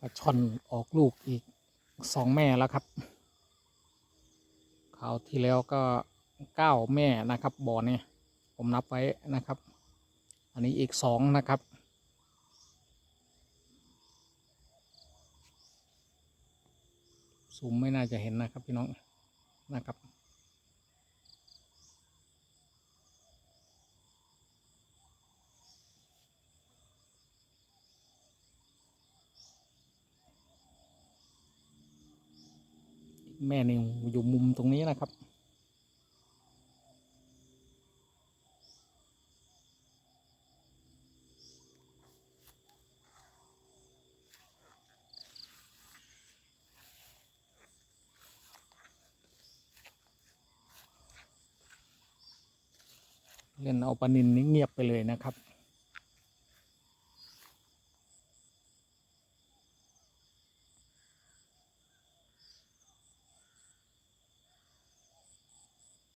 ปลาช่อนออกลูกอีกสองแม่แล้วครับคราวที่แล้วก็เก้าแม่นะครับบ่อเนี่ยผมนับไว้นะครับ อันนี้อีกสองนะครับซูมไม่น่าจะเห็นนะครับพี่น้องนะครับ แม่นิวอยู่มุมตรงนี้นะครับ เล่นเอาปลานินนี่เงียบไปเลยนะครับ